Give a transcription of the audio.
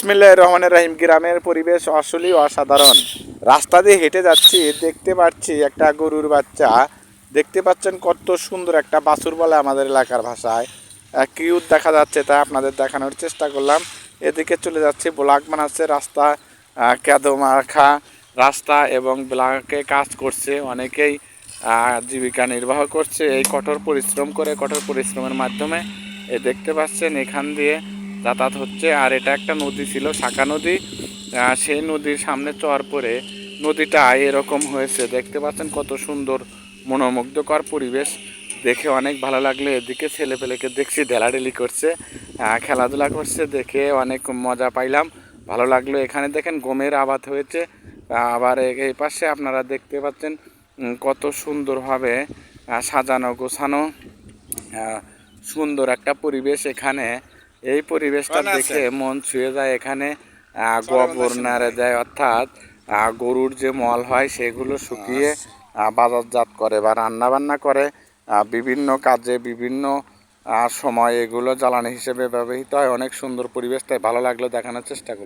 বিসমিল্লাহ রহমানের রাহিম। গ্রামের পরিবেশ আসলেই অসাধারণ। রাস্তা দিয়ে হেঁটে যাচ্ছি, দেখতে পাচ্ছি একটা গরুর বাচ্চা। দেখতে পাচ্ছেন কত সুন্দর একটা বাছুর বলে আমাদের এলাকার ভাষায়। কিউট দেখা যাচ্ছে তা আপনাদের দেখানোর চেষ্টা করলাম। এদিকে চলে যাচ্ছি ব্লক বানাচ্ছে রাস্তা মাখা রাস্তা এবং ব্লকে কাজ করছে। অনেকেই জীবিকা নির্বাহ করছে। এই কঠোর পরিশ্রম করে কঠোর পরিশ্রমের মাধ্যমে এ দেখতে পাচ্ছেন এখান দিয়ে যাতায়াত হচ্ছে। আর এটা একটা নদী ছিল, শাখা নদী। সেই নদীর সামনে চর পরে নদীটা এরকম হয়েছে। দেখতে পাচ্ছেন কত সুন্দর মনোমুগ্ধকর পরিবেশ। দেখে অনেক ভালো লাগল। এদিকে ছেলে পেলেকে দেখছি ঢেলাঢেলি করছে খেলাধুলা করছে। দেখে অনেক মজা পাইলাম। ভালো লাগল। এখানে দেখেন গমের আবাদ হয়েছে। আবার এই পাশে আপনারা দেখতে পাচ্ছেন কত সুন্দরভাবে সাজানো গোছানো সুন্দর একটা পরিবেশ এখানে। এই পরিবেশটা দেখে মন ছুঁয়ে যায় এখানে গোবর নাড়ে দেয় অর্থাৎ গরুর যে মল হয় সেগুলো শুকিয়ে বাজারজাত করে বা রান্না বান্না করে বিভিন্ন কাজে বিভিন্ন সময় এগুলো জ্বালানি হিসেবে ব্যবহৃত হয়। অনেক সুন্দর পরিবেশ তাই ভালো লাগল দেখানোর চেষ্টা করি